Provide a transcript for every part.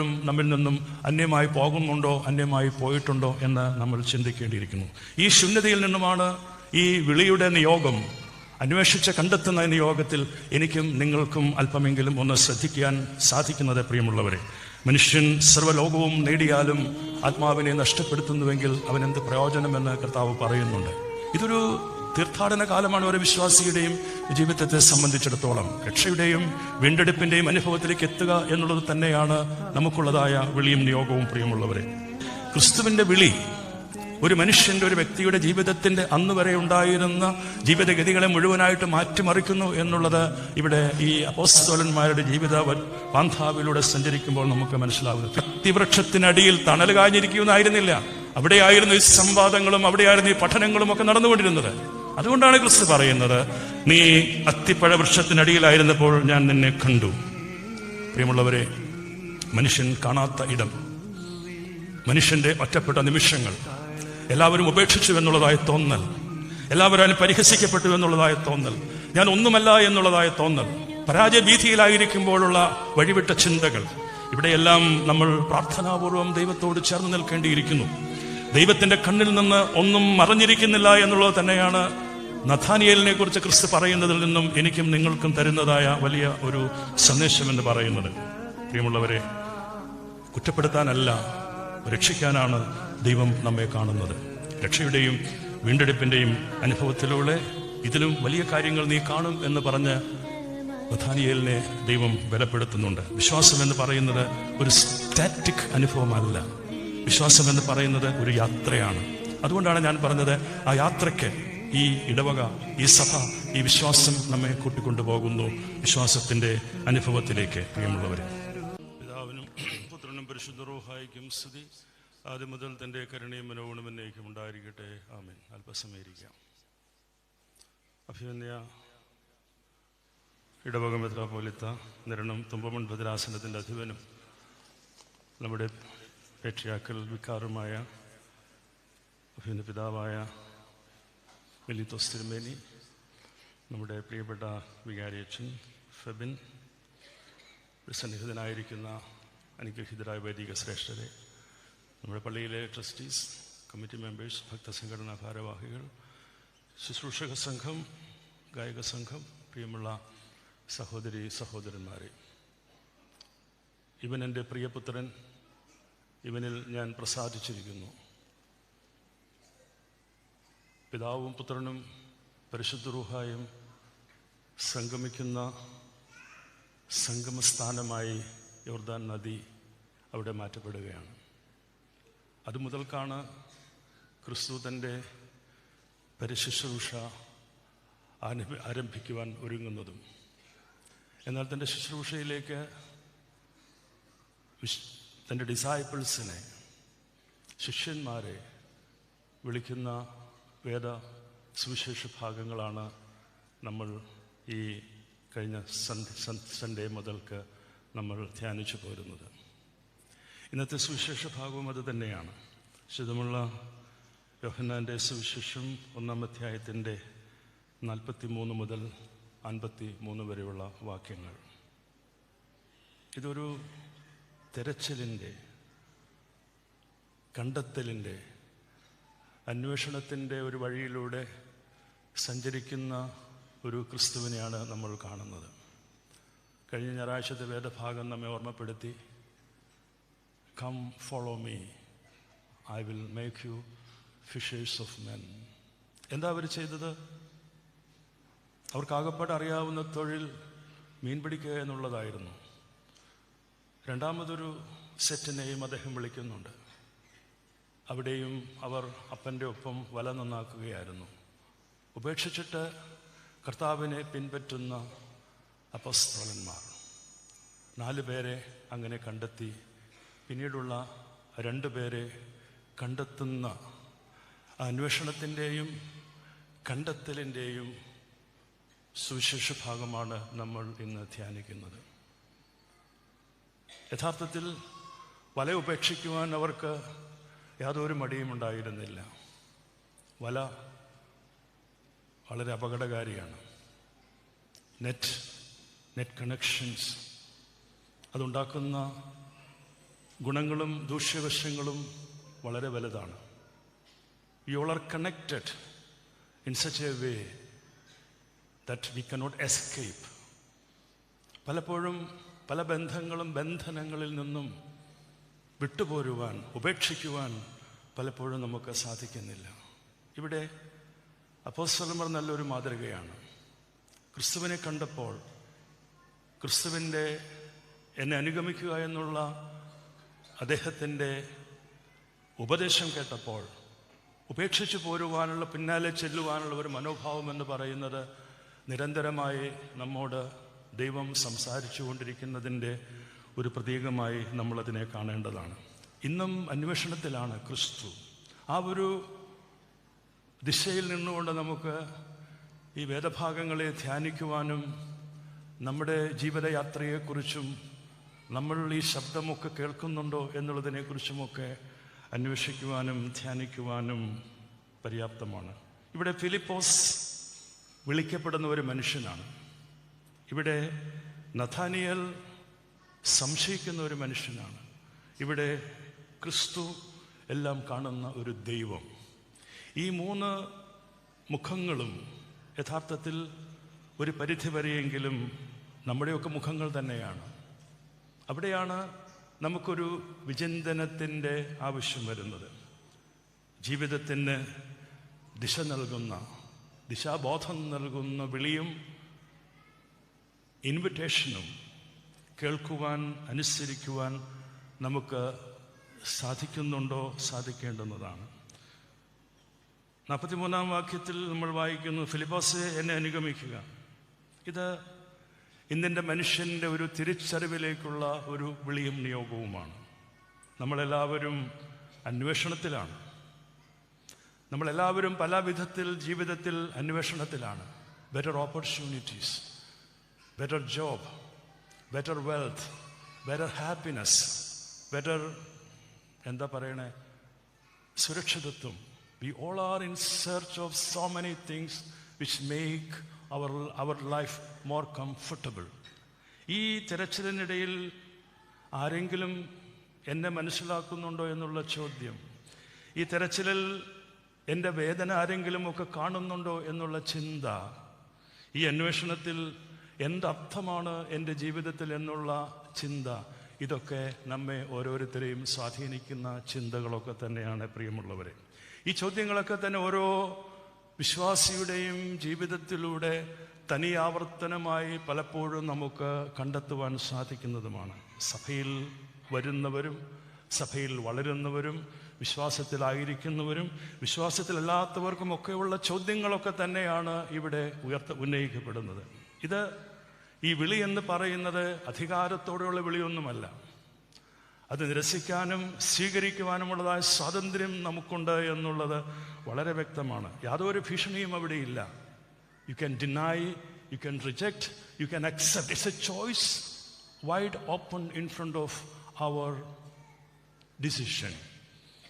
ും നമ്മിൽ നിന്നും അന്യമായി പോകുന്നുണ്ടോ അന്യമായി പോയിട്ടുണ്ടോ എന്ന് നമ്മൾ ചിന്തിക്കേണ്ടിയിരിക്കുന്നു. ഈ ശൂന്യതയിൽ നിന്നുമാണ് ഈ വിളിയുടെ നിയോഗം. അന്വേഷിച്ച് കണ്ടെത്തുന്ന നിയോഗത്തിൽ എനിക്കും നിങ്ങൾക്കും അല്പമെങ്കിലും ഒന്ന് ശ്രദ്ധിക്കാൻ സാധിക്കുന്നത് പ്രിയമുള്ളവരെ. മനുഷ്യൻ സർവലോകവും നേടിയാലും ആത്മാവിനെ നഷ്ടപ്പെടുത്തുന്നുവെങ്കിൽ അവനെന്ത് പ്രയോജനമെന്ന് കർത്താവ് പറയുന്നുണ്ട്. ഇതൊരു തീർത്ഥാടന കാലമാണ് ഒരു വിശ്വാസിയുടെയും ജീവിതത്തെ സംബന്ധിച്ചിടത്തോളം. രക്ഷയുടെയും വീണ്ടെടുപ്പിന്റെയും അനുഭവത്തിലേക്ക് എത്തുക എന്നുള്ളത് തന്നെയാണ് നമുക്കുള്ളതായ വിളിയും നിയോഗവും പ്രിയമുള്ളവരെ. ക്രിസ്തുവിന്റെ വിളി ഒരു മനുഷ്യന്റെ ഒരു വ്യക്തിയുടെ ജീവിതത്തിന്റെ അന്ന് വരെ ഉണ്ടായിരുന്ന ജീവിതഗതികളെ മുഴുവനായിട്ട് മാറ്റിമറിക്കുന്നു എന്നുള്ളത് ഇവിടെ ഈ അപ്പോസ്തോലന്മാരുടെ ജീവിത പാന്ധാവിലൂടെ സഞ്ചരിക്കുമ്പോൾ നമുക്ക് മനസ്സിലാവുന്നു കത്തിവൃക്ഷത്തിനടിയിൽ തണൽ കാഞ്ഞിരിക്കുമെന്നായിരുന്നില്ല. അവിടെയായിരുന്നു ഈ സംവാദങ്ങളും അവിടെയായിരുന്നു ഈ പഠനങ്ങളും ഒക്കെ നടന്നുകൊണ്ടിരുന്നത്. അതുകൊണ്ടാണ് ക്രിസ്തു പറയുന്നത് നീ അത്തിപ്പഴ വൃക്ഷത്തിനടിയിലായിരുന്നപ്പോൾ ഞാൻ നിന്നെ കണ്ടു. പ്രിയമുള്ളവരെ മനുഷ്യൻ കാണാത്ത ഇടം മനുഷ്യന്റെ ഒറ്റപ്പെട്ട നിമിഷങ്ങൾ എല്ലാവരും ഉപേക്ഷിച്ചു എന്നുള്ളതായ തോന്നൽ എല്ലാവരും പരിഹസിക്കപ്പെട്ടു എന്നുള്ളതായ തോന്നൽ ഞാൻ ഒന്നുമല്ല എന്നുള്ളതായ തോന്നൽ പരാജയ ഭീതിയിലായിരിക്കുമ്പോഴുള്ള വഴിവിട്ട ചിന്തകൾ ഇവിടെയെല്ലാം നമ്മൾ പ്രാർത്ഥനാപൂർവം ദൈവത്തോട് ചേർന്ന് നിൽക്കേണ്ടിയിരിക്കുന്നു. ദൈവത്തിന്റെ കണ്ണിൽ നിന്ന് ഒന്നും മറഞ്ഞിരിക്കുന്നില്ല എന്നുള്ളത് തന്നെയാണ് നഥാനിയലിനെ കുറിച്ച് ക്രിസ്തു പറയുന്നതിൽ നിന്നും എനിക്കും നിങ്ങൾക്കും തരുന്നതായ വലിയ ഒരു സന്ദേശം എന്ന് പറയുന്നത്. പ്രിയമുള്ളവരെ കുറ്റപ്പെടുത്താനല്ല രക്ഷിക്കാനാണ് ദൈവം നമ്മെ കാണുന്നത്. രക്ഷയുടെയും വീണ്ടെടുപ്പിന്റെയും അനുഭവത്തിലൂടെ ഇതിലും വലിയ കാര്യങ്ങൾ നീ കാണും എന്ന് പറഞ്ഞ് നഥാനിയേലിനെ ദൈവം ബലപ്പെടുത്തുന്നുണ്ട്. വിശ്വാസം എന്ന് പറയുന്നത് ഒരു സ്റ്റാറ്റിക് അനുഭവമല്ല. വിശ്വാസം എന്ന് പറയുന്നത് ഒരു യാത്രയാണ്. അതുകൊണ്ടാണ് ഞാൻ പറഞ്ഞത് ആ യാത്രയ്ക്ക് ഈ ഇടവക ഈ സഭ ഈ വിശ്വാസം നമ്മെ കൂട്ടിക്കൊണ്ടുപോകുന്നു. വിശ്വാസത്തിന്റെ അനുഭവത്തിലേക്ക് പ്രിയമുള്ളവരെ. പിതാവിനും പുത്രനും പരിശുദ്ധ റോഹായിക്കും സ്തുതി. ആദ്യം മുതൽ തന്റെ കരുണയും മനോഗുണം എന്നേക്കും ഉണ്ടായിരിക്കട്ടെ. ആമേൻ. അല്പസമയിരിക്കാം. അഭിമന്യ ഇടവക മെത്രാപോലിത്ത നിരണം തുമ്പമൺ ഭദ്രാസനത്തിന്റെ അധിപനും നമ്മുടെ പേക്ഷിയാക്കൽ വിക്കാറുമായ അഭിമന്യ പിതാവായ മെലിത്തോസ് തിരുമേനി നമ്മുടെ പ്രിയപ്പെട്ട വികാരിയച്ഛൻ ഫെബിൻ സന്നിഹിതനായിരിക്കുന്ന അനുഗ്രഹിതരായ വൈദിക ശ്രേഷ്ഠരെ നമ്മുടെ പള്ളിയിലെ ട്രസ്റ്റീസ് കമ്മിറ്റി മെമ്പേഴ്സ് ഭക്തസംഘടനാ ഭാരവാഹികൾ ശുശ്രൂഷക സംഘം ഗായക സംഘം പ്രിയമുള്ള സഹോദരി സഹോദരന്മാരെ. ഇവൻ എന്റെ പ്രിയപുത്രൻ ഇവനിൽ ഞാൻ പ്രസാദിച്ചിരിക്കുന്നു. പിതാവും പുത്രനും പരിശുദ്ധ റുഹായും സംഗമിക്കുന്ന സംഗമസ്ഥാനമായി യോർദാൻ നദി അവിടെ മാറ്റപ്പെടുകയാണ്. അതുമുതൽക്കാണ് ക്രിസ്തു തന്റെ പരിശുശ്രൂഷ ആരംഭി- ആരംഭിക്കുവാൻ ഒരുങ്ങുന്നതും. എന്നാൽ തന്റെ ശുശ്രൂഷയിലേക്ക് തന്റെ ഡിസൈപ്പിൾസിനെ ശിഷ്യന്മാരെ വിളിക്കുന്ന വേദ സുവിശേഷ ഭാഗങ്ങളാണ് നമ്മൾ ഈ കഴിഞ്ഞ സൺ- സൺ- സൺഡേ മുതൽക്ക് നമ്മൾ ധ്യാനിച്ചു പോരുന്നത്. ഇന്നത്തെ സുവിശേഷ ഭാഗവും അത് തന്നെയാണ്. ശുദ്ധമുള്ള യോഹന്നാന്റെ സുവിശേഷം ഒന്നാം അധ്യായത്തിന്റെ നാൽപ്പത്തി മൂന്ന് മുതൽ അൻപത്തി മൂന്ന് വരെയുള്ള വാക്യങ്ങൾ. ഇതൊരു തെരച്ചിലിന്റെ കണ്ടെത്തലിന്റെ അന്വേഷണത്തിന്റെ ഒരു വഴിയിലൂടെ സഞ്ചരിക്കുന്ന ഒരു ക്രിസ്തുവിനെയാണ് നമ്മൾ കാണുന്നത്. കഴിഞ്ഞ ഞായറാഴ്ചത്തെ വേദഭാഗം നമ്മെ ഓർമ്മപ്പെടുത്തി come follow me I will make you fishers of men എന്താ അവർ ചെയ്തത്? അവർക്കാകപ്പാട് അറിയാവുന്ന തൊഴിൽ മീൻ പിടിക്കുക എന്നുള്ളതായിരുന്നു. രണ്ടാമതൊരു സെറ്റിനെയും അദ്ദേഹം വിളിക്കുന്നുണ്ട്. അവിടെയും അവർ അപ്പന്റെ ഒപ്പം വല നന്നാക്കുകയായിരുന്നു. ഉപേക്ഷിച്ചിട്ട് കർത്താവിനെ പിൻപറ്റുന്ന അപസ്തോലന്മാർ നാല് പേരെ അങ്ങനെ കണ്ടെത്തി. പിന്നീടുള്ള രണ്ട് പേരെ കണ്ടെത്തുന്ന അന്വേഷണത്തിന്റെയും കണ്ടെത്തലിന്റെയും സുവിശേഷ ഭാഗമാണ് നമ്മൾ ഇന്ന് ധ്യാനിക്കുന്നത്. യഥാർത്ഥത്തിൽ വല ഉപേക്ഷിക്കുവാൻ അവർക്ക് യാതൊരു മടിയും ഉണ്ടായിരുന്നില്ല. വല വളരെ അപകടകാരിയാണ്. നെറ്റ് നെറ്റ് കണക്ഷൻസ് അതുണ്ടാക്കുന്ന ഗുണങ്ങളും ദൂഷ്യവശങ്ങളും വളരെ വലുതാണ്. You are connected in such a way that we cannot escape പലപ്പോഴും പല ബന്ധങ്ങളും ബന്ധനങ്ങളിൽ നിന്നും വിട്ടുപോരുവാൻ ഉപേക്ഷിക്കുവാൻ പലപ്പോഴും നമുക്ക് സാധിക്കുന്നില്ല. ഇവിടെ അപ്പോസ്വലമർ നല്ലൊരു മാതൃകയാണ്. ക്രിസ്തുവിനെ കണ്ടപ്പോൾ ക്രിസ്തുവിന്റെ എന്നെ അനുഗമിക്കുക എന്നുള്ള അദ്ദേഹത്തിന്റെ ഉപദേശം കേട്ടപ്പോൾ ഉപേക്ഷിച്ചു പോരുവാനുള്ള പിന്നാലെ ചെല്ലുവാനുള്ള ഒരു മനോഭാവം എന്ന് പറയുന്നത് നിരന്തരമായി നമ്മോട് ദൈവം സംസാരിച്ചു കൊണ്ടിരിക്കുന്നതിന്റെ ഒരു പ്രതീകമായി നമ്മളതിനെ കാണേണ്ടതാണ്. ഇന്നും അന്വേഷണത്തിലാണ് ക്രിസ്തു. ആ ഒരു ദിശയിൽ നിന്നുകൊണ്ട് നമുക്ക് ഈ വേദഭാഗങ്ങളെ ധ്യാനിക്കുവാനും നമ്മുടെ ജീവിതയാത്രയെക്കുറിച്ചും നമ്മൾ ഈ ശബ്ദമൊക്കെ കേൾക്കുന്നുണ്ടോ എന്നുള്ളതിനെക്കുറിച്ചുമൊക്കെ അന്വേഷിക്കുവാനും ധ്യാനിക്കുവാനും പര്യാപ്തമാണ്. ഇവിടെ ഫിലിപ്പോസ് വിളിക്കപ്പെടുന്ന ഒരു മനുഷ്യനാണ്. ഇവിടെ നഥാനിയൽ സംശയിക്കുന്ന ഒരു മനുഷ്യനാണ്. ഇവിടെ ക്രിസ്തു എല്ലാം കാണുന്ന ഒരു ദൈവം. ഈ മൂന്ന് മുഖങ്ങളും യഥാർത്ഥത്തിൽ ഒരു പരിധി വരെയെങ്കിലും നമ്മുടെയൊക്കെ മുഖങ്ങൾ തന്നെയാണ്. അവിടെയാണ് നമുക്കൊരു വിചിന്തനത്തിന്റെ ആവശ്യം വരുന്നത്. ജീവിതത്തിന് ദിശ നൽകുന്ന ദിശാബോധം നൽകുന്ന വിളിയും ഇൻവിറ്റേഷനും കേൾക്കുവാൻ അനുസരിക്കുവാൻ നമുക്ക് സാധിക്കുന്നുണ്ടോ സാധിക്കേണ്ടുന്നതാണ്. നാൽപ്പത്തിമൂന്നാം വാക്യത്തിൽ നമ്മൾ വായിക്കുന്നു ഫിലിപ്പോസ് എന്നെ അനുഗമിക്കുക. ഇത് ഇന്നിന്റെ മനുഷ്യന്റെ ഒരു തിരിച്ചറിവിലേക്കുള്ള ഒരു വിളിയും നിയോഗവുമാണ്. നമ്മളെല്ലാവരും അന്വേഷണത്തിലാണ്. നമ്മളെല്ലാവരും പല വിധത്തിൽ ജീവിതത്തിൽ അന്വേഷണത്തിലാണ്. Better opportunities better job better wealth better happiness better എന്താ പറയണേ? സുരക്ഷിതത്വം. We all are in search of so many things which make our our life more comfortable ഈ തിരച്ചിലിനിടയിൽ ആരെങ്കിലും എന്നെ മനസ്സിലാക്കുന്നുണ്ടോ എന്നുള്ള ചോദ്യം? ഈ തിരച്ചിലിൽ എന്റെ വേദന ആരെങ്കിലും ഒക്കെ കാണുന്നുണ്ടോ എന്നുള്ള ചിന്ത? ഈ അന്വേഷണത്തിൽ എന്തർത്ഥമാണ് എന്റെ ജീവിതത്തിൽ എന്നുള്ള ചിന്ത? ഇതൊക്കെ നമ്മെ ഓരോരുത്തരെയും സ്വാധീനിക്കുന്ന ചിന്തകളൊക്കെ തന്നെയാണ് പ്രിയമുള്ളവരെ. ഈ ചോദ്യങ്ങളൊക്കെ തന്നെ ഓരോ വിശ്വാസിയുടെയും ജീവിതത്തിലൂടെ തനിയാവർത്തനമായി പലപ്പോഴും നമുക്ക് കണ്ടെത്തുവാൻ സാധിക്കുന്നതുമാണ്. സഭയിൽ വരുന്നവരും സഭയിൽ വളരുന്നവരും വിശ്വാസത്തിലായിരിക്കുന്നവരും വിശ്വാസത്തിലല്ലാത്തവർക്കും ഒക്കെയുള്ള ചോദ്യങ്ങളൊക്കെ തന്നെയാണ് ഇവിടെ ഉയർത്ത ഉന്നയിക്കപ്പെടുന്നത്. ഇത് ഈ വിളി എന്ന് പറയുന്നത് അധികാരത്തോടെയുള്ള വിളിയൊന്നുമല്ല. അത് നിരസിക്കാനും സ്വീകരിക്കുവാനുമുള്ളതായ സ്വാതന്ത്ര്യം നമുക്കുണ്ട് എന്നുള്ളത് വളരെ വ്യക്തമാണ്. യാതൊരു ഭീഷണിയും അവിടെയില്ല. You can deny you can reject you can accept it's a choice wide open in front of our decision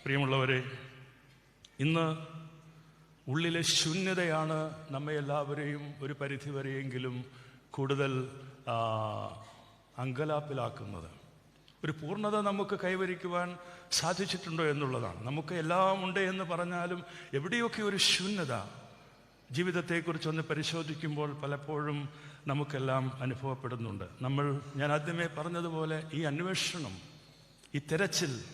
പ്രിയമുള്ളവരെ ഇന്ന് ഉള്ളിലെ ശൂന്യതയാണ് നമ്മെ എല്ലാവരെയും ഒരു പരിധി വരെയെങ്കിലും കൂടുതൽ അങ്കലാപ്പിലാക്കുന്നത്. ഒരു പൂർണത നമുക്ക് കൈവരിക്കുവാൻ സാധിച്ചിട്ടുണ്ടോ എന്നുള്ളതാണ്. നമുക്ക് എല്ലാം ഉണ്ട് എന്ന് പറഞ്ഞാലും എവിടെയൊക്കെ ഒരു ശൂന്യത ജീവിതത്തെക്കുറിച്ചൊന്ന് പരിശോധിക്കുമ്പോൾ പലപ്പോഴും നമുക്കെല്ലാം അനുഭവപ്പെടുന്നുണ്ട്. നമ്മൾ ഞാൻ ആദ്യമേ പറഞ്ഞതുപോലെ ഈ അന്വേഷണം ഈ തെരച്ചിൽ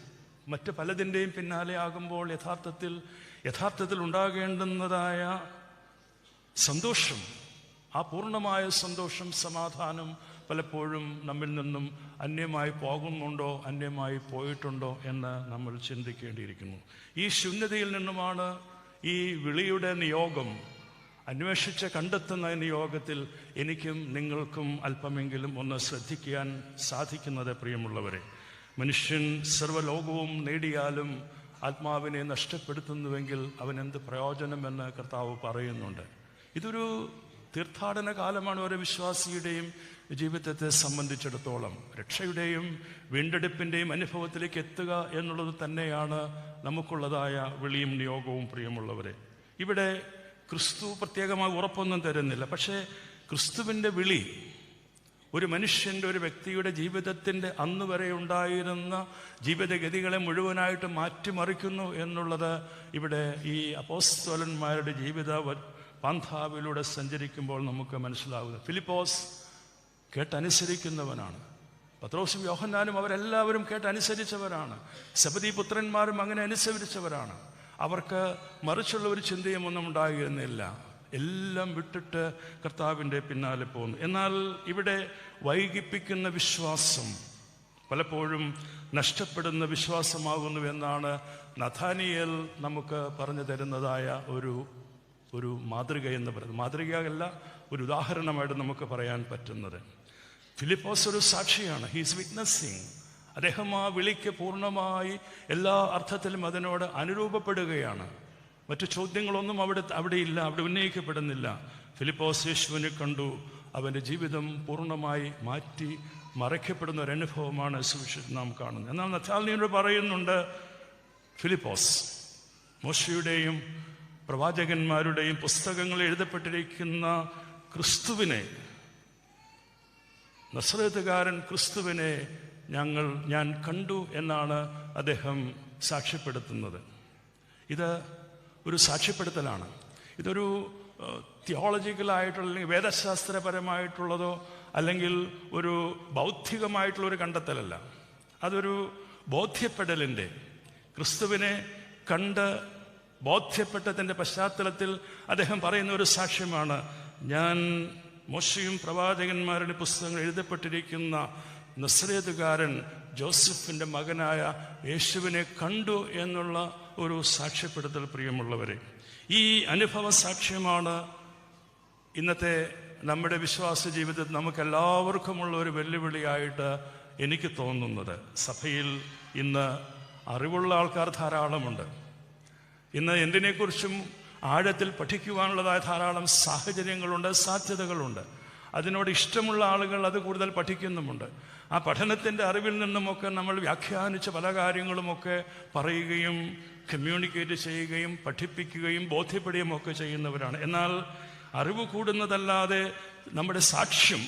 മറ്റ് പലതിന്റെയും പിന്നാലെ ആകുമ്പോൾ യഥാർത്ഥത്തിൽ യഥാർത്ഥത്തിൽ ഉണ്ടാകേണ്ടുന്നതായ സന്തോഷം ആ പൂർണമായ സന്തോഷം സമാധാനം പലപ്പോഴും നമ്മിൽ നിന്നും അന്യമായി പോകുന്നുണ്ടോ അന്യമായി പോയിട്ടുണ്ടോ എന്ന് നമ്മൾ ചിന്തിക്കേണ്ടിയിരിക്കുന്നു. ഈ ശൂന്യതയിൽ നിന്നുമാണ് ഈ വിളിയുടെ നിയോഗം. അന്വേഷിച്ച് കണ്ടെത്തുന്ന നിയോഗത്തിൽ എനിക്കും നിങ്ങൾക്കും അല്പമെങ്കിലും ഒന്ന് ശ്രദ്ധിക്കാൻ സാധിക്കുന്നത് പ്രിയമുള്ളവരെ. മനുഷ്യൻ സർവലോകവും നേടിയാലും ആത്മാവിനെ നഷ്ടപ്പെടുത്തുന്നുവെങ്കിൽ അവനെന്ത് പ്രയോജനമെന്ന് കർത്താവ് പറയുന്നുണ്ട്. ഇതൊരു തീർത്ഥാടന കാലമാണ് ഓരോ വിശ്വാസിയുടെയും ജീവിതത്തെ സംബന്ധിച്ചിടത്തോളം. രക്ഷയുടെയും വീണ്ടെടുപ്പിന്റെയും അനുഭവത്തിലേക്ക് എത്തുക എന്നുള്ളത് തന്നെയാണ് നമുക്കുള്ളതായ വിളിയും നിയോഗവും പ്രിയമുള്ളവരെ. ഇവിടെ ക്രിസ്തു പ്രത്യേകമായി ഉറപ്പൊന്നും തരുന്നില്ല. പക്ഷേ ക്രിസ്തുവിന്റെ വിളി ഒരു മനുഷ്യന്റെ ഒരു വ്യക്തിയുടെ ജീവിതത്തിന്റെ അന്ന് വരെ ഉണ്ടായിരുന്ന ജീവിതഗതികളെ മുഴുവനായിട്ട് മാറ്റിമറിക്കുന്നു എന്നുള്ളത് ഇവിടെ ഈ അപ്പോസ്തോലന്മാരുടെ ജീവിത പാന്താവിലൂടെ സഞ്ചരിക്കുമ്പോൾ നമുക്ക് മനസ്സിലാവുന്നത്. ഫിലിപ്പോസ് കേട്ടനുസരിക്കുന്നവനാണ്. പത്രോസും യോഹന്നാനും അവരെല്ലാവരും കേട്ടനുസരിച്ചവരാണ്. സബദി പുത്രന്മാരും അങ്ങനെ അനുസരിച്ചവരാണ്. അവർക്ക് മറിച്ചുള്ള ഒരു ചിന്തയും ഒന്നും ഉണ്ടായിരുന്നില്ല. എല്ലാം വിട്ടിട്ട് കർത്താവിന്റെ പിന്നാലെ പോകുന്നു എന്നാൽ ഇവിടെ വൈകിപ്പിക്കുന്ന വിശ്വാസം പലപ്പോഴും നഷ്ടപ്പെടുന്ന വിശ്വാസമാകുന്നു എന്നാണ് നഥാനിയൽ നമുക്ക് പറഞ്ഞു തരുന്നതായ ഒരു ഒരു മാതൃക എന്ന് പറയുന്നത്. മാതൃകയല്ല ഒരു ഉദാഹരണമായിട്ട് നമുക്ക് പറയാൻ പറ്റുന്നത്. ഫിലിപ്പോസ് ഒരു സാക്ഷിയാണ്. ഹീസ് വിറ്റ്നസ്സിങ് അദ്ദേഹം ആ വിളിക്ക് പൂർണമായി എല്ലാ അർത്ഥത്തിലും അതിനോട് അനുരൂപപ്പെടുകയാണ്. മറ്റു ചോദ്യങ്ങളൊന്നും അവിടെ അവിടെ ഇല്ല അവിടെ ഉന്നയിക്കപ്പെടുന്നില്ല. ഫിലിപ്പോസ് യേശുവിനെ കണ്ടു. അവന്റെ ജീവിതം പൂർണമായി മാറ്റി മറയ്ക്കപ്പെടുന്ന ഒരു അനുഭവമാണ് സുവിശേഷം നാം കാണുന്നത്. എന്നാൽ നച്ചാലിനോട് പറയുന്നുണ്ട് ഫിലിപ്പോസ് മോശയുടെയും പ്രവാചകന്മാരുടെയും പുസ്തകങ്ങൾ എഴുതപ്പെട്ടിരിക്കുന്ന ക്രിസ്തുവിനെ നസ്രത്തുകാരൻ ക്രിസ്തുവിനെ ഞങ്ങൾ ഞാൻ കണ്ടു എന്നാണ് അദ്ദേഹം സാക്ഷ്യപ്പെടുത്തുന്നത്. ഇത് ഒരു സാക്ഷ്യപ്പെടുത്തലാണ്. ഇതൊരു തിയോളജിക്കലായിട്ടുള്ള അല്ലെങ്കിൽ വേദശാസ്ത്രപരമായിട്ടുള്ളതോ അല്ലെങ്കിൽ ഒരു ബൗദ്ധികമായിട്ടുള്ള ഒരു കണ്ടെത്തലല്ല. അതൊരു ബോധ്യപ്പെടലിന്റെ ക്രിസ്തുവിനെ കണ്ട് ബോധ്യപ്പെട്ടതിന്റെ പശ്ചാത്തലത്തിൽ അദ്ദേഹം പറയുന്ന ഒരു സാക്ഷ്യമാണ്. ഞാൻ മോശയും പ്രവാചകന്മാരുടെ പുസ്തകങ്ങൾ എഴുതപ്പെട്ടിരിക്കുന്ന നസ്രേതുകാരൻ ജോസഫിന്റെ മകനായ യേശുവിനെ കണ്ടു എന്നുള്ള ഒരു സാക്ഷ്യപ്പെടുത്തൽ പ്രിയമുള്ളവരെ. ഈ അനുഭവ സാക്ഷ്യമാണ് ഇന്നത്തെ നമ്മുടെ വിശ്വാസ ജീവിതത്തിൽ നമുക്കെല്ലാവർക്കുമുള്ള ഒരു വെല്ലുവിളിയായിട്ട് എനിക്ക് തോന്നുന്നത്. സഭയിൽ ഇന്ന് അറിവുള്ള ആൾക്കാർ ധാരാളമുണ്ട്. ഇന്ന് എന്തിനെക്കുറിച്ചും ആഴത്തിൽ പഠിക്കുവാനുള്ളതായ ധാരാളം സാഹചര്യങ്ങളുണ്ട് സാധ്യതകളുണ്ട്. അതിനോട് ഇഷ്ടമുള്ള ആളുകൾ അത് കൂടുതൽ പഠിക്കുന്നുമുണ്ട്. ആ പഠനത്തിന്റെ അറിവിൽ നിന്നുമൊക്കെ നമ്മൾ വ്യാഖ്യാനിച്ച പല കാര്യങ്ങളുമൊക്കെ പറയുകയും കമ്മ്യൂണിക്കേറ്റ് ചെയ്യുകയും പഠിപ്പിക്കുകയും ബോധ്യപ്പെടുകയും ഒക്കെ ചെയ്യുന്നവരാണ്. എന്നാൽ അറിവ് കൂടുന്നതല്ലാതെ നമ്മുടെ സാക്ഷ്യം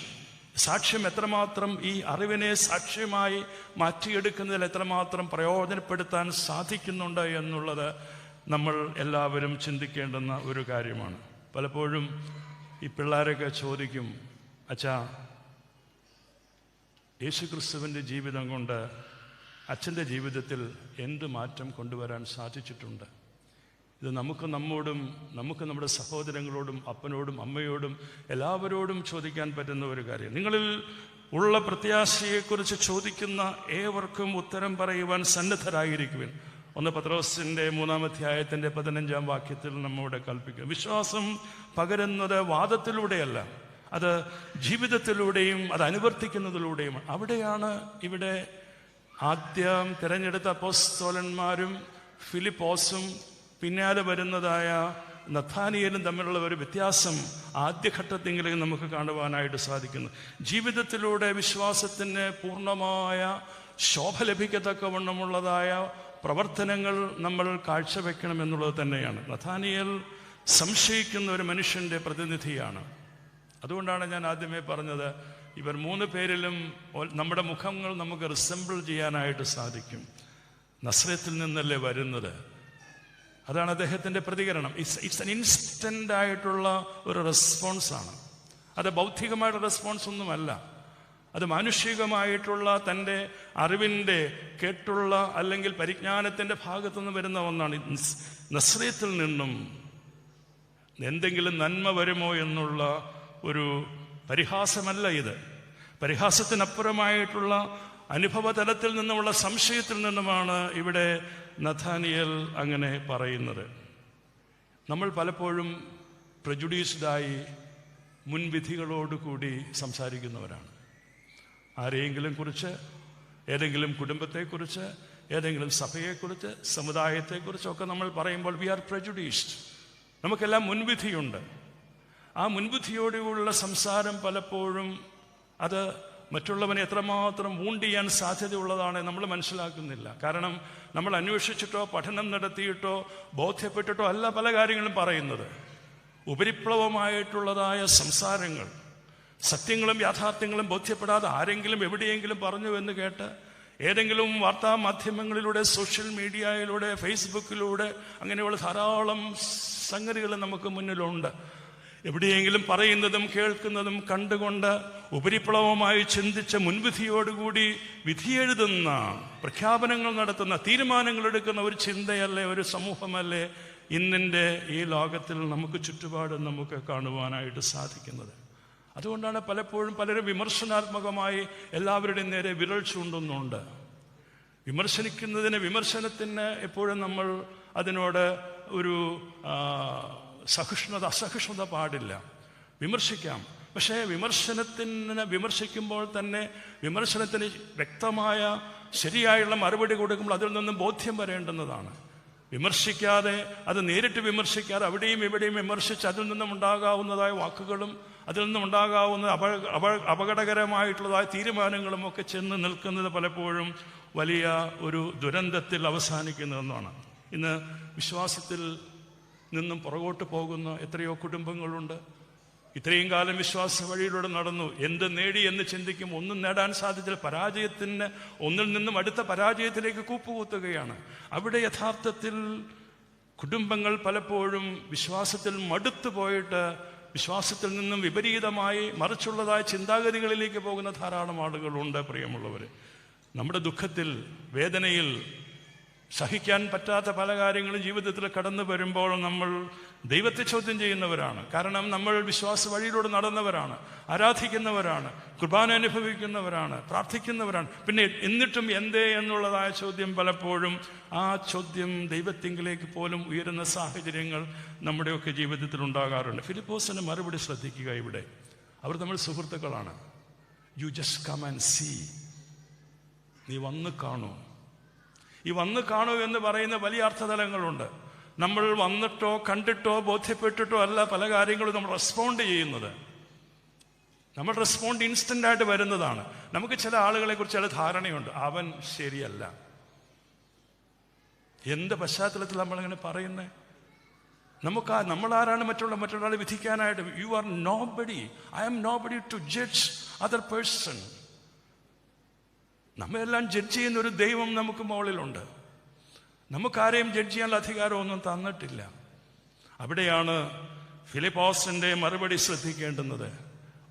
സാക്ഷ്യം എത്രമാത്രം ഈ അറിവിനെ സാക്ഷ്യമായി മാറ്റിയെടുക്കുന്നതിൽ എത്രമാത്രം പ്രയോജനപ്പെടുത്താൻ സാധിക്കുന്നുണ്ട് എന്നുള്ളത് നമ്മൾ എല്ലാവരും ചിന്തിക്കേണ്ടുന്ന ഒരു കാര്യമാണ്. പലപ്പോഴും ഈ പിള്ളേരൊക്കെ ചോദിക്കും അച്ഛാ യേശുക്രിസ്തുവിന്റെ ജീവിതം കൊണ്ട് അച്ഛന്റെ ജീവിതത്തിൽ എന്ത് മാറ്റം കൊണ്ടുവരാൻ സാധിച്ചിട്ടുണ്ട്? ഇത് നമുക്ക് നമ്മോടും നമുക്ക് നമ്മുടെ സഹോദരങ്ങളോടും അപ്പനോടും അമ്മയോടും എല്ലാവരോടും ചോദിക്കാൻ പറ്റുന്ന ഒരു കാര്യം. നിങ്ങളിൽ ഉള്ള പ്രത്യാശയെക്കുറിച്ച് ചോദിക്കുന്ന ഏവർക്കും ഉത്തരം പറയുവാൻ സന്നദ്ധരായിരിക്കുവിൻ. ഒന്ന് പത്രോസിന്റെ മൂന്നാമധ്യായത്തിന്റെ പതിനഞ്ചാം വാക്യത്തിൽ നമ്മോട് കൽപ്പിക്കുക. വിശ്വാസം പകരുന്നത് വാദത്തിലൂടെയല്ല. അത് ജീവിതത്തിലൂടെയും അത് അനുവർത്തിക്കുന്നതിലൂടെയും അവിടെയാണ് ഇവിടെ ആദ്യം തിരഞ്ഞെടുത്ത അപ്പോസ്തോലന്മാരും ഫിലിപ്പോസും പിന്നാലെ വരുന്നതായ നഥാനിയലും തമ്മിലുള്ള ഒരു വ്യത്യാസം ആദ്യഘട്ടത്തെങ്കിലും നമുക്ക് കാണുവാനായിട്ട് സാധിക്കുന്നു. ജീവിതത്തിലൂടെ വിശ്വാസത്തിന് പൂർണമായ ശോഭ ലഭിക്കത്തക്കവണ്ണമുള്ളതായ പ്രവർത്തനങ്ങൾ നമ്മൾ കാഴ്ചവെക്കണം എന്നുള്ളത് തന്നെയാണ്. നഥാനിയൽ സംശയിക്കുന്ന ഒരു മനുഷ്യന്റെ പ്രതിനിധിയാണ്. അതുകൊണ്ടാണ് ഞാൻ ആദ്യമേ പറഞ്ഞത് ഇവർ മൂന്ന് പേരിലും നമ്മുടെ മുഖങ്ങൾ നമുക്ക് റിസംബിൾ ചെയ്യാനായിട്ട് സാധിക്കും. നസ്രത്തിൽ നിന്നല്ലേ വരുന്നത്? അതാണ് അദ്ദേഹത്തിന്റെ പ്രതികരണം. ഇറ്റ്സ് ഇറ്റ്സ് എൻ ഇൻസ്റ്റന്റ് ആയിട്ടുള്ള ഒരു റെസ്പോൺസാണ് അത് ബൗദ്ധികമായിട്ടുള്ള റെസ്പോൺസ് ഒന്നുമല്ല. അത് മാനുഷികമായിട്ടുള്ള തന്റെ അറിവിന്റെ കേട്ടുള്ള അല്ലെങ്കിൽ പരിജ്ഞാനത്തിന്റെ ഭാഗത്തുനിന്ന് വരുന്ന ഒന്നാണ് നസ്രയത്തിൽ നിന്നും എന്തെങ്കിലും നന്മ വരുമോ എന്നുള്ള ഒരു പരിഹാസമല്ല ഇത്. പരിഹാസത്തിനപ്പുറമായിട്ടുള്ള അനുഭവതലത്തിൽ നിന്നുമുള്ള സംശയത്തിൽ നിന്നുമാണ് ഇവിടെ നഥാനിയൽ അങ്ങനെ പറയുന്നത്. നമ്മൾ പലപ്പോഴും പ്രജുഡീസ്ഡായി മുൻവിധികളോടുകൂടി സംസാരിക്കുന്നവരാണ്. ആരെയെങ്കിലും കുറിച്ച് ഏതെങ്കിലും കുടുംബത്തെക്കുറിച്ച് ഏതെങ്കിലും സഭയെക്കുറിച്ച് സമുദായത്തെക്കുറിച്ചൊക്കെ നമ്മൾ പറയുമ്പോൾ വി ആർ പ്രജുഡീസ്ഡ് നമുക്കെല്ലാം മുൻവിധിയുണ്ട്. ആ മുൻവിധിയോടുള്ള സംസാരം പലപ്പോഴും അത് മറ്റുള്ളവനെ എത്രമാത്രം വൂണ്ട് ചെയ്യാൻ സാധ്യതയുള്ളതാണ് നമ്മൾ മനസ്സിലാക്കുന്നില്ല. കാരണം നമ്മൾ അന്വേഷിച്ചിട്ടോ പഠനം നടത്തിയിട്ടോ ബോധ്യപ്പെട്ടിട്ടോ അല്ല പല കാര്യങ്ങളും പറയുന്നത്. ഉപരിപ്ലവമായിട്ടുള്ളതായ സംസാരങ്ങൾ സത്യങ്ങളും യാഥാർത്ഥ്യങ്ങളും ബോധ്യപ്പെടാതെ ആരെങ്കിലും എവിടെയെങ്കിലും പറഞ്ഞു എന്ന് കേട്ട് ഏതെങ്കിലും വാർത്താ മാധ്യമങ്ങളിലൂടെ സോഷ്യൽ മീഡിയയിലൂടെ ഫേസ്ബുക്കിലൂടെ അങ്ങനെയുള്ള ധാരാളം സംഗതികൾ നമുക്ക് മുന്നിലുണ്ട്. എവിടെയെങ്കിലും പറയുന്നതും കേൾക്കുന്നതും കണ്ടുകൊണ്ട് ഉപരിപ്ലവമായി ചിന്തിച്ച മുൻവിധിയോടുകൂടി വിധിയെഴുതുന്ന പ്രഖ്യാപനങ്ങൾ നടത്തുന്ന തീരുമാനങ്ങൾ എടുക്കുന്ന ഒരു ചിന്തയല്ലേ ഒരു സമൂഹമല്ലേ ഇന്നിന്റെ ഈ ലോകത്തിൽ നമുക്ക് ചുറ്റുപാട് നമുക്ക് കാണുവാനായിട്ട് സാധിക്കുന്നത്. അതുകൊണ്ടാണ് പലപ്പോഴും പലരും വിമർശനാത്മകമായി എല്ലാവരുടെയും നേരെ വിരൽ ചൂണ്ടുന്നുണ്ട്. വിമർശിക്കുന്നതിന് വിമർശനത്തിന് എപ്പോഴും നമ്മൾ അതിനോട് ഒരു സഹിഷ്ണുത അസഹിഷ്ണുത പാടില്ല. വിമർശിക്കാം. പക്ഷേ വിമർശനത്തിന് വിമർശിക്കുമ്പോൾ തന്നെ വിമർശനത്തിന് വ്യക്തമായ ശരിയായുള്ള മറുപടി കൊടുക്കുമ്പോൾ അതിൽ നിന്നും ബോധ്യം വരേണ്ടുന്നതാണ്. വിമർശിക്കാതെ അത് നേരിട്ട് വിമർശിക്കാതെ അവിടെയും ഇവിടെയും വിമർശിച്ച് അതിൽ നിന്നും ഉണ്ടാകാവുന്നതായ വാക്കുകളും അതിൽ നിന്നും ഉണ്ടാകാവുന്ന അപ അപ അപകടകരമായിട്ടുള്ളതായ തീരുമാനങ്ങളും ഒക്കെ ചെന്ന് നിൽക്കുന്നത് പലപ്പോഴും വലിയ ഒരു ദുരന്തത്തിൽ അവസാനിക്കുന്നതെന്നാണ് ഇന്ന് വിശ്വാസത്തിൽ നിന്നും പുറകോട്ട് പോകുന്ന എത്രയോ കുടുംബങ്ങളുണ്ട്. ഇത്രയും കാലം വിശ്വാസ വഴിയിലൂടെ നടന്നു. എന്ത് നേടി എന്ന് ചിന്തിക്കും ഒന്നും നേടാൻ സാധിച്ചില്ല. പരാജയത്തിന് ഒന്നിൽ നിന്നും അടുത്ത പരാജയത്തിലേക്ക് കൂപ്പുകൂത്തുകയാണ്. അവിടെ യഥാർത്ഥത്തിൽ കുടുംബങ്ങൾ പലപ്പോഴും വിശ്വാസത്തിൽ മടുത്തു പോയിട്ട് വിശ്വാസത്തിൽ നിന്നും വിപരീതമായി മറിച്ചുള്ളതായ ചിന്താഗതികളിലേക്ക് പോകുന്ന ധാരാളം ആളുകളുണ്ട് പ്രിയമുള്ളവർ നമ്മുടെ ദുഃഖത്തിൽ വേദനയിൽ സഹിക്കാൻ പറ്റാത്ത പല കാര്യങ്ങളും ജീവിതത്തിൽ കടന്നു വരുമ്പോൾ നമ്മൾ ദൈവത്തെ ചോദ്യം ചെയ്യുന്നവരാണ്. കാരണം നമ്മൾ വിശ്വാസ വഴിയിലൂടെ നടന്നവരാണ് ആരാധിക്കുന്നവരാണ് കുർബാന അനുഭവിക്കുന്നവരാണ് പ്രാർത്ഥിക്കുന്നവരാണ്. പിന്നെ എന്നിട്ടും എന്തേ എന്നുള്ളതായ ചോദ്യം പലപ്പോഴും ആ ചോദ്യം ദൈവത്തിങ്കിലേക്ക് പോലും ഉയരുന്ന സാഹചര്യങ്ങൾ നമ്മുടെയൊക്കെ ജീവിതത്തിൽ ഉണ്ടാകാറുണ്ട്. ഫിലിപ്പോസിന് മറുപടി ശ്രദ്ധിക്കുക ഇവിടെ. അവർ നമ്മൾ സുഹൃത്തുക്കളാണ്. You just come and see നീ വന്ന് കാണൂ. ഈ വന്ന് കാണൂ എന്ന് പറയുന്ന വലിയ അർത്ഥതലങ്ങളുണ്ട്. നമ്മൾ വന്നിട്ടോ കണ്ടിട്ടോ ബോധ്യപ്പെട്ടിട്ടോ അല്ല പല കാര്യങ്ങളും നമ്മൾ റെസ്പോണ്ട് ചെയ്യുന്നത്. നമ്മൾ റെസ്പോണ്ട് ഇൻസ്റ്റന്റ് ആയിട്ട് വരുന്നതാണ്. നമുക്ക് ചില ആളുകളെ കുറിച്ച് ചില ധാരണയുണ്ട്. അവൻ ശരിയല്ല. എന്ത് പശ്ചാത്തലത്തിൽ നമ്മളിങ്ങനെ പറയുന്നത് നമുക്ക് ആ നമ്മൾ ആരാണ് മറ്റുള്ള മറ്റൊരാളെ വിധിക്കാനായിട്ട്? You are nobody I'm nobody to judge other person നമ്മയെല്ലാം judge ചെയ്യുന്ന ഒരു ദൈവം നമുക്ക് മുകളിലുണ്ട് നമുക്കാരെയും ജഡ്ജ് ചെയ്യാനുള്ള അധികാരമൊന്നും തന്നിട്ടില്ല. അവിടെയാണ് ഫിലിപ്പോസിന്റെ മറുപടി ശ്രദ്ധിക്കേണ്ടുന്നത്.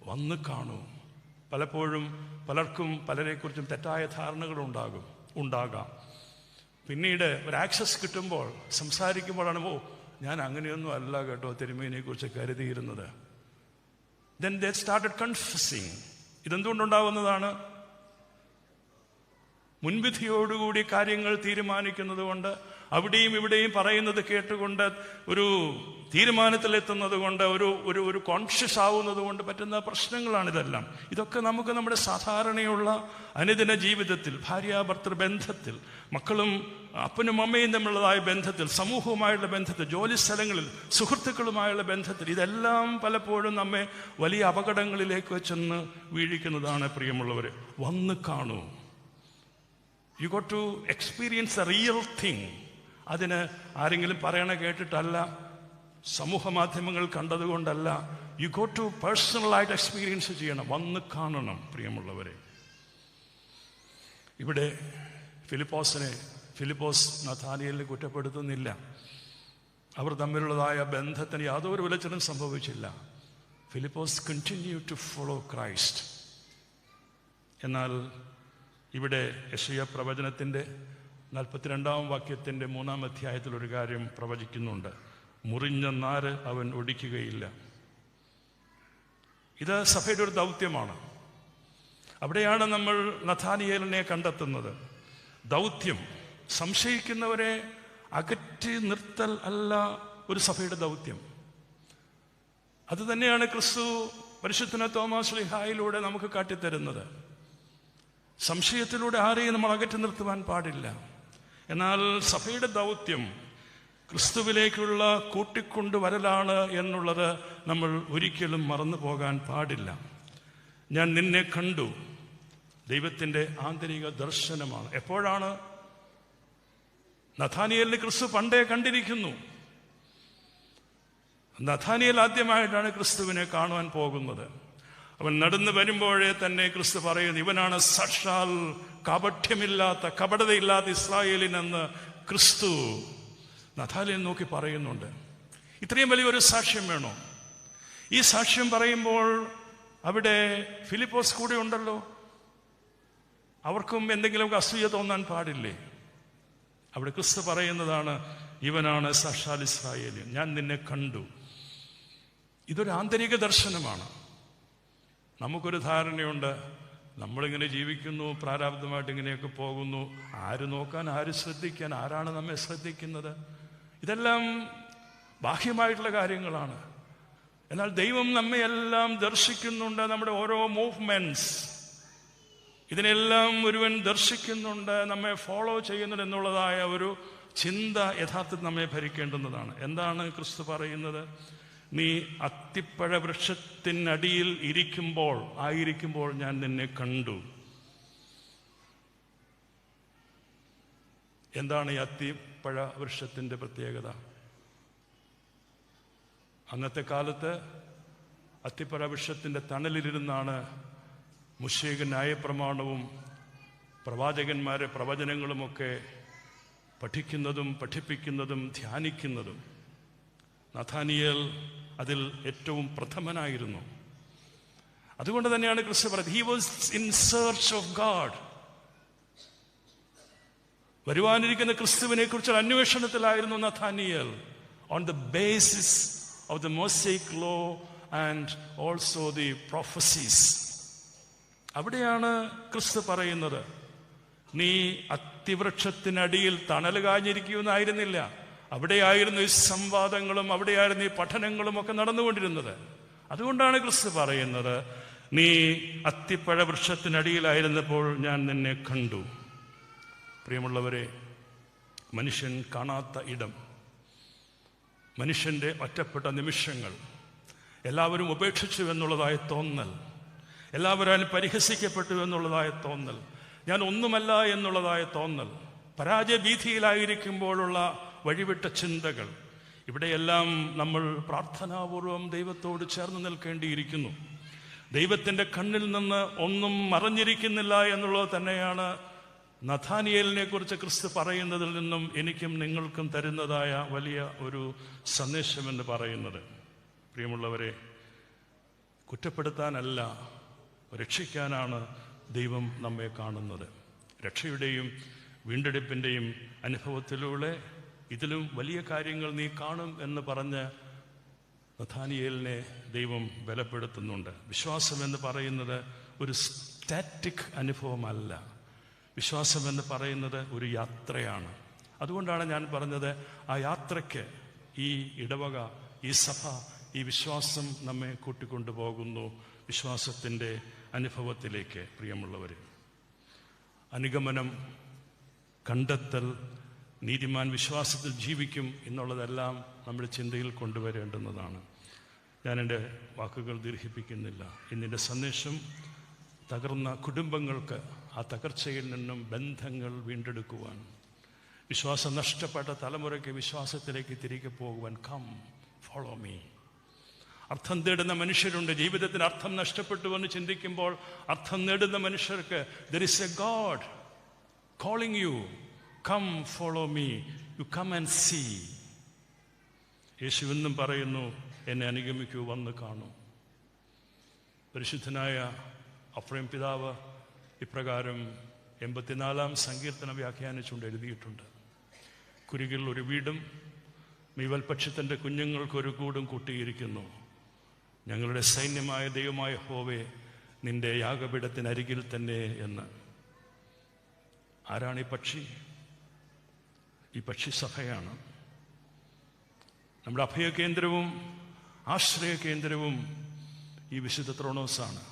വന്ന് കാണൂ. പലപ്പോഴും പലർക്കും പലരെക്കുറിച്ചും തെറ്റായ ധാരണകൾ ഉണ്ടാകും ഉണ്ടാകാം. പിന്നീട് ഒരു ആക്സസ് കിട്ടുമ്പോൾ സംസാരിക്കുമ്പോഴാണ് ഓ ഞാൻ അങ്ങനെയൊന്നും അല്ല കേട്ടോ തിരുമേനിയെ കുറിച്ച് കരുതിയിരുന്നത്. ദെൻ ദേ സ്റ്റാർട്ടഡ് കൺഫ്യൂസിങ് ഇതെന്തുകൊണ്ടുണ്ടാവുന്നതാണ്? മുൻവിധിയോടുകൂടി കാര്യങ്ങൾ തീരുമാനിക്കുന്നത് കൊണ്ട് അവിടെയും ഇവിടെയും പറയുന്നത് കേട്ടുകൊണ്ട് ഒരു തീരുമാനത്തിലെത്തുന്നത് കൊണ്ട് ഒരു ഒരു ഒരു കോൺഷ്യസ് ആവുന്നത് കൊണ്ട് പറ്റുന്ന പ്രശ്നങ്ങളാണ് ഇതെല്ലാം ഇതൊക്കെ നമുക്ക് നമ്മുടെ സാധാരണയുള്ള അനുദിന ജീവിതത്തിൽ ഭാര്യാഭർത്തൃ ബന്ധത്തിൽ മക്കളും അപ്പനും അമ്മയും തമ്മിലുള്ളതായ ബന്ധത്തിൽ സമൂഹവുമായുള്ള ബന്ധത്തിൽ ജോലി സ്ഥലങ്ങളിൽ സുഹൃത്തുക്കളുമായുള്ള ബന്ധത്തിൽ ഇതെല്ലാം പലപ്പോഴും നമ്മെ വലിയ അപകടങ്ങളിലേക്ക് ചെന്ന് വീഴിക്കുന്നതാണ് പ്രിയമുള്ളവർ വന്ന് കാണൂ. You got to experience a real thing അതിന് ആരെങ്കിലും പറയണ കേട്ടിട്ടല്ല. സമൂഹ മാധ്യമങ്ങൾ കണ്ടതുകൊണ്ടല്ല. യു ഗോ ടു പേഴ്സണലായിട്ട് എക്സ്പീരിയൻസ് ചെയ്യണം. വന്ന് കാണണം പ്രിയമുള്ളവരെ. ഇവിടെ ഫിലിപ്പോസിനെ ഫിലിപ്പോസ് നഥാനിയലിനെ കുറ്റപ്പെടുത്തുന്നില്ല. അവർ തമ്മിലുള്ളതായ ബന്ധത്തിന് യാതൊരു വിലച്ചനും സംഭവിച്ചില്ല. Philipose continue to follow Christ എന്നാൽ ഇവിടെ യശയ പ്രവചനത്തിന്റെ നാൽപ്പത്തിരണ്ടാം വാക്യത്തിന്റെ മൂന്നാം അധ്യായത്തിൽ ഒരു കാര്യം പ്രവചിക്കുന്നുണ്ട്. മുറിഞ്ഞ നാര് അവൻ ഒടിക്കുകയില്ല. ഇത് സഭയുടെ ഒരു ദൗത്യമാണ്. അവിടെയാണ് നമ്മൾ നഥാനിയേലിനെ കണ്ടെത്തുന്നത്. ദൗത്യം. സംശയിക്കുന്നവരെ അകറ്റി നിർത്തൽ അല്ല ഒരു സഭയുടെ ദൗത്യം. അത് തന്നെയാണ് ക്രിസ്തു പരിശുദ്ധന തോമാസ് ലിഹായിലൂടെ നമുക്ക് കാട്ടിത്തരുന്നത്. സംശയത്തിലൂടെ ആരെയും നമ്മൾ അകറ്റി നിർത്തുവാൻ പാടില്ല. എന്നാൽ സഭയുടെ ദൗത്യം ക്രിസ്തുവിലേക്കുള്ള കൂട്ടിക്കൊണ്ടുവരലാണ് എന്നുള്ളത് നമ്മൾ ഒരിക്കലും മറന്നു പോകാൻ പാടില്ല. ഞാൻ നിന്നെ കണ്ടു. ദൈവത്തിന്റെ ആന്തരിക ദർശനമാണ്. എപ്പോഴാണ്? നഥാനിയലിന് ക്രിസ്തു പണ്ടേ കണ്ടിരിക്കുന്നു. നഥാനിയൽ ആദ്യമായിട്ടാണ് ക്രിസ്തുവിനെ കാണുവാൻ പോകുന്നത്. അവൻ നടന്നു വരുമ്പോഴേ തന്നെ ക്രിസ്തു പറയുന്നു ഇവനാണ് സാക്ഷാൽ കപഠ്യമില്ലാത്ത കപടതയില്ലാത്ത ഇസ്രായേലിനെന്ന് ക്രിസ്തു നഥാലിയെ നോക്കി പറയുന്നുണ്ട്. ഇത്രയും വലിയൊരു സാക്ഷ്യം വേണോ? ഈ സാക്ഷ്യം പറയുമ്പോൾ അവിടെ ഫിലിപ്പോസ് കൂടെ ഉണ്ടല്ലോ. അവർക്കും എന്തെങ്കിലുമൊക്കെ അസൂയ തോന്നാൻ പാടില്ലേ? അവിടെ ക്രിസ്തു പറയുന്നതാണ് ഇവനാണ് സാക്ഷാൽ ഇസ്രായേലിയൻ ഞാൻ നിന്നെ കണ്ടു. ഇതൊരു ആന്തരിക ദർശനമാണ്. നമുക്കൊരു ധാരണയുണ്ട്. നമ്മളിങ്ങനെ ജീവിക്കുന്നു പ്രാരാബ്ധമായിട്ട് ഇങ്ങനെയൊക്കെ പോകുന്നു. ആര് നോക്കാൻ ആര് ശ്രദ്ധിക്കാൻ ആരാണ് നമ്മെ ശ്രദ്ധിക്കുന്നത്? ഇതെല്ലാം ബാഹ്യമായിട്ടുള്ള കാര്യങ്ങളാണ്. എന്നാൽ ദൈവം നമ്മയെല്ലാം ദർശിക്കുന്നുണ്ട് നമ്മുടെ ഓരോ മൂവ്മെന്റ്സ് ഇതിനെല്ലാം ഒരുവൻ ദർശിക്കുന്നുണ്ട് നമ്മെ ഫോളോ ചെയ്യുന്നുണ്ട് എന്നുള്ളതായ ഒരു ചിന്ത യഥാർത്ഥത്തിൽ നമ്മെ ഭരിക്കേണ്ടുന്നതാണ്. എന്താണ് ക്രിസ്തു പറയുന്നത്? നീ അത്തിപ്പഴ വൃക്ഷത്തിനടിയിൽ ഇരിക്കുമ്പോൾ ആയിരിക്കുമ്പോൾ ഞാൻ നിന്നെ കണ്ടു. എന്താണ് ഈ അത്തിപ്പഴ വൃക്ഷത്തിന്റെ പ്രത്യേകത? അന്നത്തെ കാലത്ത് അത്തിപ്പഴ വൃക്ഷത്തിന്റെ തണലിലിരുന്നാണ് മുഷേഖ ന്യായപ്രമാണവും പ്രവാചകന്മാരെ പ്രവചനങ്ങളുമൊക്കെ പഠിക്കുന്നതും പഠിപ്പിക്കുന്നതും ധ്യാനിക്കുന്നതും. നഥാനിയൽ അതിൽ ഏറ്റവും പ്രഥമനായിരുന്നു. അതുകൊണ്ട് തന്നെയാണ് ക്രിസ്തു പറയുന്നത് he was in search of God വരുവാനിരിക്കുന്ന ക്രിസ്തുവിനെ കുറിച്ചുള്ള അന്വേഷണത്തിലായിരുന്നു Nathaniel. On the basis of the Mosaic law and also the prophecies അവിടെയാണ് ക്രിസ്തു പറയുന്നത് നീ അത്തിവൃക്ഷത്തിനടിയിൽ തണൽ കാഞ്ഞിരിക്കുമെന്നായിരുന്നില്ല. അവിടെയായിരുന്നു ഈ സംവാദങ്ങളും അവിടെയായിരുന്നു ഈ പഠനങ്ങളും ഒക്കെ നടന്നുകൊണ്ടിരുന്നത്. അതുകൊണ്ടാണ് ക്രിസ്തു പറയുന്നത് നീ അത്തിപ്പഴ വൃക്ഷത്തിനടിയിലായിരുന്നപ്പോൾ ഞാൻ നിന്നെ കണ്ടു. പ്രിയമുള്ളവരെ മനുഷ്യൻ കാണാത്ത ഇടം മനുഷ്യന്റെ ഒറ്റപ്പെട്ട നിമിഷങ്ങൾ എല്ലാവരും ഉപേക്ഷിച്ചു എന്നുള്ളതായ തോന്നൽ എല്ലാവരും പരിഹസിക്കപ്പെട്ടു എന്നുള്ളതായ തോന്നൽ ഞാൻ ഒന്നുമല്ല എന്നുള്ളതായ തോന്നൽ പരാജയ ഭീതിയിലായിരിക്കുമ്പോഴുള്ള വഴിവിട്ട ചിന്തകൾ. ഇവിടെയെല്ലാം നമ്മൾ പ്രാർത്ഥനാപൂർവം ദൈവത്തോട് ചേർന്ന് നിൽക്കേണ്ടിയിരിക്കുന്നു. ദൈവത്തിന്റെ കണ്ണിൽ നിന്ന് ഒന്നും മറഞ്ഞിരിക്കുന്നില്ല എന്നുള്ളത് തന്നെയാണ് നഥാനിയലിനെ കുറിച്ച് ക്രിസ്തു പറയുന്നതിൽ നിന്നും എനിക്കും നിങ്ങൾക്കും തരുന്നതായ വലിയ ഒരു സന്ദേശമെന്ന് പറയുന്നത്. പ്രിയമുള്ളവരെ കുറ്റപ്പെടുത്താനല്ല രക്ഷിക്കാനാണ് ദൈവം നമ്മെ കാണുന്നത്. രക്ഷയുടെയും വീണ്ടെടുപ്പിന്റെയും അനുഭവത്തിലൂടെ ഇതിലും വലിയ കാര്യങ്ങൾ നീ കാണും എന്ന് പറഞ്ഞ് നഥാനിയേലിനെ ദൈവം ബലപ്പെടുത്തുന്നുണ്ട്. വിശ്വാസം എന്ന് പറയുന്നത് ഒരു സ്റ്റാറ്റിക് അനുഭവമല്ല. വിശ്വാസം എന്ന് പറയുന്നത് ഒരു യാത്രയാണ്. അതുകൊണ്ടാണ് ഞാൻ പറഞ്ഞത് ആ യാത്രയ്ക്ക് ഈ ഇടവക ഈ സഭ ഈ വിശ്വാസം നമ്മെ കൂട്ടിക്കൊണ്ടുപോകുന്നു വിശ്വാസത്തിന്റെ അനുഭവത്തിലേക്ക് പ്രിയമുള്ളവർ അനുഗമനം കണ്ടെത്തൽ നീതിമാൻ വിശ്വാസത്തിൽ ജീവിക്കും എന്നുള്ളതെല്ലാം നമ്മുടെ ചിന്തയിൽ കൊണ്ടുവരേണ്ടുന്നതാണ്. ഞാൻ എന്റെ വാക്കുകൾ ദീർഘിപ്പിക്കുന്നില്ല. ഇന്നിന്റെ സന്ദേശം തകർന്ന കുടുംബങ്ങൾക്ക് ആ തകർച്ചയിൽ നിന്നും ബന്ധങ്ങൾ വീണ്ടെടുക്കുവാൻ വിശ്വാസം നഷ്ടപ്പെട്ട തലമുറയ്ക്ക് വിശ്വാസത്തിലേക്ക് തിരികെ പോകുവാൻ കം ഫോളോ മീ അർത്ഥം തേടുന്ന മനുഷ്യരുണ്ട്. ജീവിതത്തിന് അർത്ഥം നഷ്ടപ്പെട്ടു എന്ന് ചിന്തിക്കുമ്പോൾ അർത്ഥം നേടുന്ന മനുഷ്യർക്ക് there is a God calling you come follow me you come and see യേശു എന്നും പറയുന്നു എന്നെ അനുഗമിക്കൂ വന്ന് കാണൂ. പരിശുദ്ധനായ അഫ്രൈം പിതാവ് ഇപ്രകാരം എൺപത്തിനാലാം സങ്കീർത്തനം വ്യാഖ്യാനിച്ചുകൊണ്ട് എഴുതിയിട്ടുണ്ട്. കുരുകിൽ ഒരു വീടും മീവൽപക്ഷത്തിന്റെ കുഞ്ഞുങ്ങൾക്ക് ഒരു കൂടും കൂട്ടിയിരിക്കുന്നു. ഞങ്ങളുടെ സൈന്യമായ ദൈവമായ ഹോവേ നിന്റെ യാഗപീഠത്തിനരികിൽ തന്നെ എന്ന്. ആരാണ് ഈ പക്ഷി? ഈ പക്ഷിസഭയാണ് നമ്മുടെ അഭയകേന്ദ്രവും ആശ്രയകേന്ദ്രവും ഈ വിശുദ്ധ ത്രോണോസാണ്.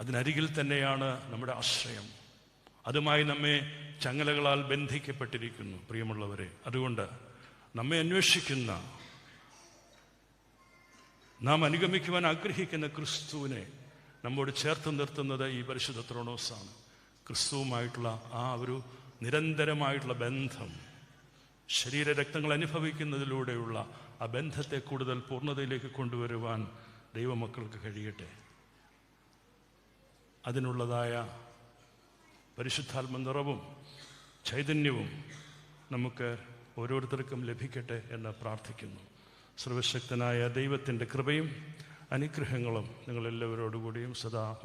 അതിനരികിൽ തന്നെയാണ് നമ്മുടെ ആശ്രയം. അതുമായി നമ്മെ ചങ്ങലകളാൽ ബന്ധിക്കപ്പെട്ടിരിക്കുന്നു പ്രിയമുള്ളവരെ. അതുകൊണ്ട് നമ്മെ അന്വേഷിക്കുന്ന നാം അനുഗമിക്കുവാൻ ആഗ്രഹിക്കുന്ന ക്രിസ്തുവിനെ നമ്മോട് ചേർത്ത് നിർത്തുന്നത് ഈ പരിശുദ്ധ ത്രോണോസാണ്. ക്രിസ്തുവുമായിട്ടുള്ള ആ ഒരു നിരന്തരമായിട്ടുള്ള ബന്ധം ശരീരരക്തങ്ങൾ അനുഭവിക്കുന്നതിലൂടെയുള്ള ആ ബന്ധത്തെ കൂടുതൽ പൂർണതയിലേക്ക് കൊണ്ടുവരുവാൻ ദൈവമക്കൾക്ക് കഴിയട്ടെ. അതിനുള്ളതായ പരിശുദ്ധാത്മ നിറവും ചൈതന്യവും നമുക്ക് ഓരോരുത്തർക്കും ലഭിക്കട്ടെ എന്ന് പ്രാർത്ഥിക്കുന്നു. സർവശക്തനായ ദൈവത്തിന്റെ കൃപയും അനുഗ്രഹങ്ങളും നിങ്ങളെല്ലാവരോടുകൂടിയും സദാ